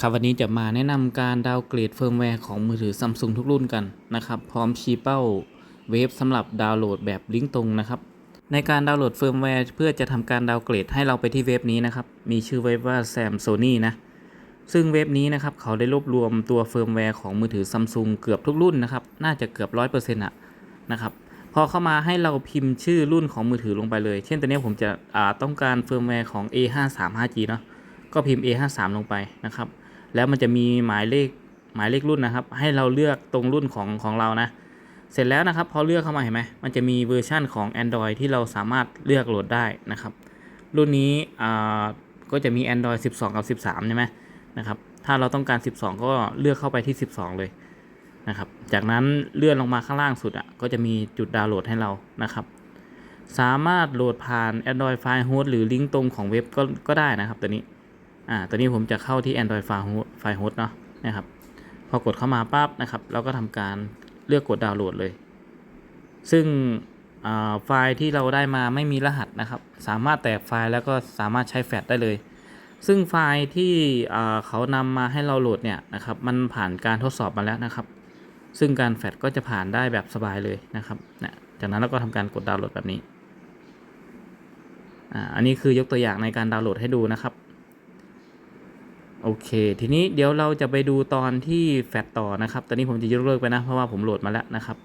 ครับวันนี้จะมาแนะนำการดาวเกรดเฟิร์มแวร์ของมือถือ Samsung ทุกรุ่นกันนะครับ พร้อมชี้เป้าเว็บสำหรับดาวน์โหลดแบบลิงก์ตรงนะครับ ในการดาวน์โหลดเฟิร์มแวร์เพื่อจะทำการดาวเกรดให้เราไปที่เว็บนี้นะครับ มีชื่อเว็บว่า Sam Sony นะ ซึ่งเว็บนี้นะครับเขาได้รวบรวมตัวเฟิร์มแวร์ของมือถือ Samsung เกือบทุกรุ่นนะครับ น่าจะเกือบ 100%อะนะครับ พอเข้ามาให้เราพิมพ์ชื่อรุ่นของมือถือลงไปเลย เช่นตัวนี้ผมจะต้องการเฟิร์มแวร์ของ A53 5G เนาะ ก็พิมพ์ A53 ลงไปนะครับ แล้วมันจะมีหมายเลขหมายเลขรุ่นนะครับ ให้เราเลือกตรงรุ่นของของเรานะ เสร็จแล้วนะครับพอเลือกเข้ามาเห็นไหมมันจะมีเวอร์ชั่นของ Android ที่เราสามารถเลือกโหลดได้นะครับ รุ่นนี้อ่าก็จะมี Android 12 กับ 13 ใช่ไหมนะครับถ้าเราต้องการ 12 ก็เลือกเข้าไปที่ 12 เลยนะครับจากนั้นเลื่อนลงมาข้างล่างสุดอะก็จะมีจุดดาวน์โหลดให้เรานะครับ สามารถโหลดผ่าน Android File Host หรือลิงก์ตรงของเว็บก็ก็ได้นะครับตัวนี้อ่าตัวนี้ผมจะเข้าที่ Android File Host File Host เนาะนะครับพอกดเข้ามาปั๊บนะครับเราก็ทำการเลือกกดดาวน์โหลดเลย ซึ่งไฟล์ที่เราได้มาไม่มีรหัสนะครับ สามารถแตกไฟล์แล้วก็สามารถใช้แฟลชได้เลย ซึ่งไฟล์ที่เขานำมาให้เราโหลดเนี่ยนะครับมันผ่านการทดสอบมาแล้วนะครับ ซึ่งการแฟลชก็จะผ่านได้แบบสบายเลยนะครับนี่ยจากนั้นเราก็ทำการกดดาวน์โหลดแบบนี้อันนี้คือยกตัวอย่างในการดาวน์โหลดให้ดูนะครับ โอเค ทีนี้เดี๋ยวเราจะไปดูตอนที่แฟลชต่อนะครับ ตอนนี้ผมจะยกเลิกไปนะ เพราะว่าผมโหลดมาแล้วนะครับ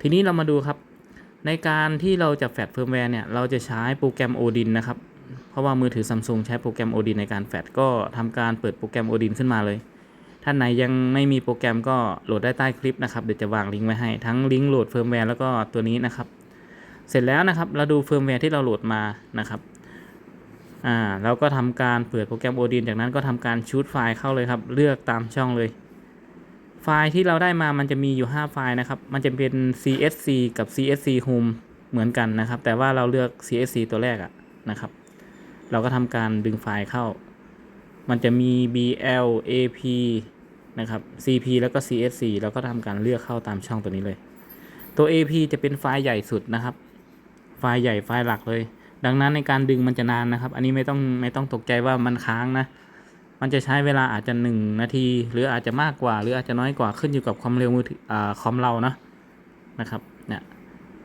ทีนี้เรามาดูครับ ในการที่เราจะแฟลชเฟิร์มแวร์เนี่ย เราจะใช้โปรแกรม Odin นะครับ เพราะว่ามือถือ Samsung ใช้โปรแกรม Odin ในการแฟลชก็ทำการเปิดโปรแกรม Odin ขึ้นมาเลย ท่านไหนยังไม่มีโปรแกรมก็โหลดได้ใต้คลิปนะครับ เดี๋ยวจะวางลิงก์ไว้ให้ ทั้งลิงก์โหลดเฟิร์มแวร์แล้วก็ตัวนี้นะครับ เสร็จแล้วนะครับ เราดูเฟิร์มแวร์ที่เราโหลดมานะครับ อ่าแล้วก็ทำการเปิดโปรแกรม Odin จากนั้นก็ทำการชูดไฟล์เข้าเลยครับ เลือกตามช่องเลย ไฟล์ที่เราได้มามันจะมีอยู่ 5 ไฟล์นะครับ มันจะเป็น CSC กับ CSC Home เหมือนกันนะครับ แต่ว่าเราเลือก CSC ตัวแรกอะนะครับ เราก็ทำการดึงไฟล์เข้า มันจะมี BL AP นะครับ CP แล้วก็ CSC เราก็ทำการเลือกเข้าตามช่องตัวนี้เลย ตัว AP จะเป็นไฟล์ใหญ่สุดนะครับ ไฟล์ใหญ่ไฟล์หลักเลย ดังนั้นในการดึงมันจะนานนะครับ อันนี้ไม่ต้องไม่ต้องตกใจว่ามันค้างนะ มันจะใช้เวลาอาจจะหนึ่งนาที หรืออาจจะมากกว่า หรืออาจจะน้อยกว่าขึ้นอยู่กับความเร็วมือถือคอมเรานะนะครับเนี่ย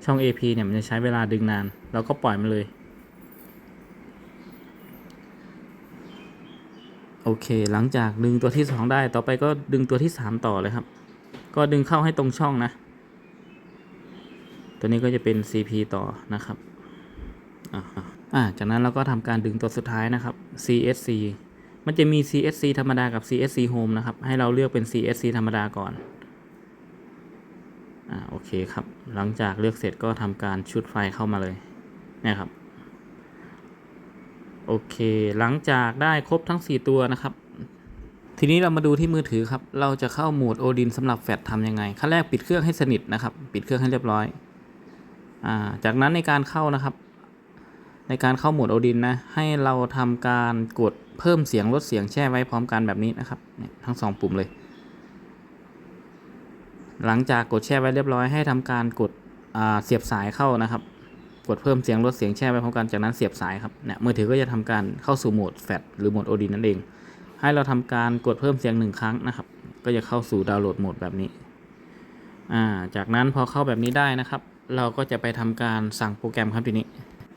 ช่อง AP เนี่ยมันจะใช้เวลาดึงนาน เราก็ปล่อยมันเลย โอเค หลังจากดึงตัวที่สองได้ต่อไปก็ดึงตัวที่สามต่อเลยครับ ก็ดึงเข้าให้ตรงช่องนะ ตัวนี้ก็จะเป็น CP ต่อนะครับ อ่าจากนั้นเราก็ทำการดึงตัวสุดท้ายนะครับ CSC มันจะมี CSC ธรรมดากับ CSC Home นะครับ ให้เราเลือกเป็น CSC ธรรมดาก่อน อ่า โอเคครับ หลังจากเลือกเสร็จก็ทำการชุดไฟเข้ามาเลย นะครับ โอเค หลังจากได้ครบทั้ง 4 ตัวนะครับ ทีนี้เรามาดูที่มือถือครับ เราจะเข้าโหมด Odin สำหรับแฟลชทำยังไง ขั้นแรกปิดเครื่องให้สนิทนะครับ ปิดเครื่องให้เรียบร้อย อ่า จากนั้นในการเข้านะครับ ในการเข้าโหมด Odin นะ ให้เราทำการกดเพิ่มเสียงลดเสียงแช่ไว้พร้อมกันแบบนี้นะครับเนี่ยทั้งสองปุ่มเลย หลังจากกดแช่ไว้เรียบร้อยให้ทำการกดเสียบสายเข้านะครับ กดเพิ่มเสียงลดเสียงแช่ไว้พร้อมกันจากนั้นเสียบสายครับเนี่ยมือถือก็จะทำการเข้าสู่โหมดแฟลชหรือโหมด Odin นั่นเอง ให้เราทำการกดเพิ่มเสียงหนึ่งครั้งนะครับ ก็จะเข้าสู่ดาวน์โหลดโหมดแบบนี้จากนั้นพอเข้าแบบนี้ได้นะครับ เราก็จะไปทำการสั่งโปรแกรมครับทีนี้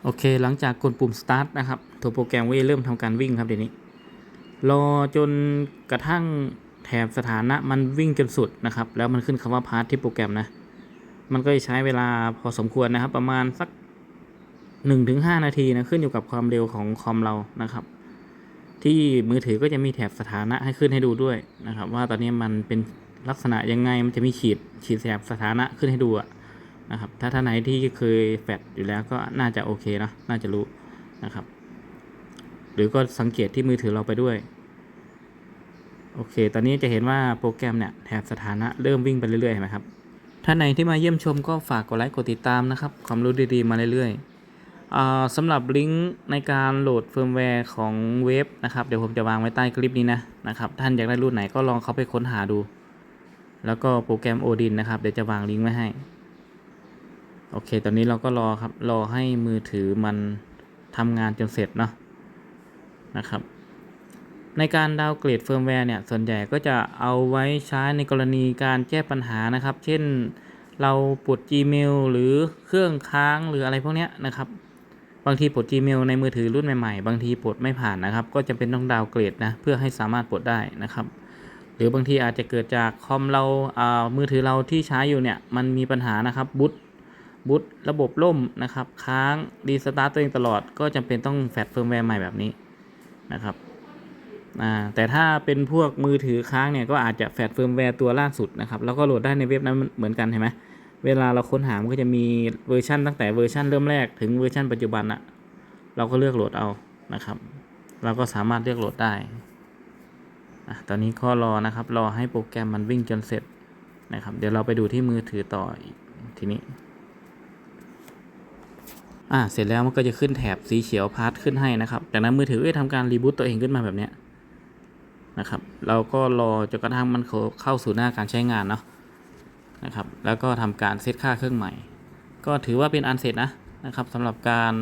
โอเค หลังจากกดปุ่ม start นะครับตัวโปรแกรมก็จะเริ่มทำการวิ่งครับทีนี้ รอจนกระทั่งแถบสถานะมันวิ่งจนสุดนะครับ แล้วมันขึ้นคำว่าพาร์ทที่โปรแกรมนะ มันก็จะใช้เวลาพอสมควรนะครับ ประมาณสัก 1-5 นาทีนะ ขึ้นอยู่กับความเร็วของคอมเรานะครับ ที่มือถือก็จะมีแถบสถานะให้ขึ้นให้ดูด้วยนะครับ ว่าตอนนี้มันเป็นลักษณะยังไงมันจะมีขีดขีดแถบสถานะขึ้นให้ดูอะ นะครับ ถ้าท่านไหนที่เคยแฟดอยู่แล้วก็น่าจะโอเคนะน่าจะรู้นะครับ หรือก็สังเกตที่มือถือเราไปด้วย โอเค ตอนนี้จะเห็นว่าโปรแกรมเนี่ยแถบสถานะเริ่มวิ่งไปเรื่อยๆเห็นไหมครับ ท่านไหนที่มาเยี่ยมชมก็ฝากกดไลค์กดติดตามนะครับ ความรู้ดีๆมาเรื่อยๆอ่าสำหรับลิงก์ในการโหลดเฟิร์มแวร์ของเว็บนะครับ เดี๋ยวผมจะวางไว้ใต้คลิปนี้นะนะครับ ท่านอยากได้รุ่นไหนก็ลองเข้าไปค้นหาดู แล้วก็โปรแกรม Odin นะครับ เดี๋ยวจะวางลิงก์ไว้ให้ โอเค ตอนนี้เราก็รอครับ รอให้มือถือมันทำงานจนเสร็จเนาะนะครับ ในการดาวเกรดเฟิร์มแวร์เนี่ย ส่วนใหญ่ก็จะเอาไว้ใช้ในกรณีการแก้ปัญหานะครับ เช่นเราปลด Gmail หรือเครื่องค้างหรืออะไรพวกนี้นะครับ บางทีปลด Gmail ในมือถือรุ่นใหม่ๆ บางทีปลดไม่ผ่านนะครับ ก็จะเป็นต้องดาวเกรดนะเพื่อให้สามารถปลดได้นะครับ หรือบางทีอาจจะเกิดจากคอมเราอ่ามือถือเราที่ใช้อยู่เนี่ยมันมีปัญหานะครับบูต บูตระบบล่มนะครับ ค้างรีสตาร์ตตัวเองตลอด ก็จำเป็นต้องแฟดเฟิร์มแวร์ใหม่แบบนี้นะครับแต่ถ้าเป็นพวกมือถือค้างเนี่ยก็อาจจะแฟดเฟิร์มแวร์ตัวล่าสุดนะครับแล้วก็โหลดได้ในเว็บนั้นเหมือนกันเห็นไหมเวลาเราค้นหามันก็จะมีเวอร์ชันตั้งแต่เวอร์ชันเริ่มแรกถึงเวอร์ชันปัจจุบันอะเราก็เลือกโหลดเอานะครับ เราก็สามารถเลือกโหลดได้อตอนนี้ก็รอนะครับรอให้โปรแกรมมันวิ่งจนเสร็จนะครับ เดี๋ยวเราไปดูที่มือถือต่ออีกทีนี้ อ่าเสร็จแล้วมันก็จะขึ้นแถบสีเขียวพาร์ทขึ้นให้นะครับจากนั้นมือถือก็จะทำการรีบูตตัวเองขึ้นมาแบบเนี้ยนะครับเราก็รอจนกระทั่งมันเข้าสู่หน้าการใช้งานเนาะนะครับแล้วก็ทำการเซตค่าเครื่องใหม่ ก็ถือว่าเป็นอันเสร็จนะนะครับสำหรับการ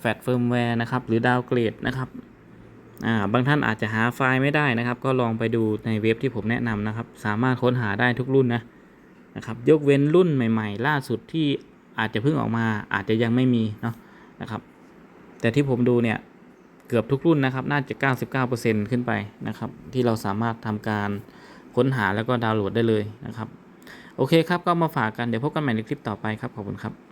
แฟดเฟิร์มแวร์นะครับหรือดาวเกรดนะครับอ่าบางท่านอาจจะหาไฟล์ไม่ได้นะครับ ก็ลองไปดูในเว็บที่ผมแนะนำนะครับ สามารถค้นหาได้ทุกรุ่นนะนะครับยกเว้นรุ่นใหม่ ๆ ล่าสุดที่ อาจจะเพิ่งออกมาอาจจะยังไม่มีเนาะนะครับ แต่ที่ผมดูเนี่ยเกือบทุกรุ่นนะครับ น่าจะ 99%ขึ้นไปนะครับ ที่เราสามารถทำการค้นหาแล้วก็ดาวน์โหลดได้เลยนะครับ โอเคครับ ก็มาฝากกัน เดี๋ยวพบกันใหม่ในคลิปต่อไปครับ ขอบคุณครับ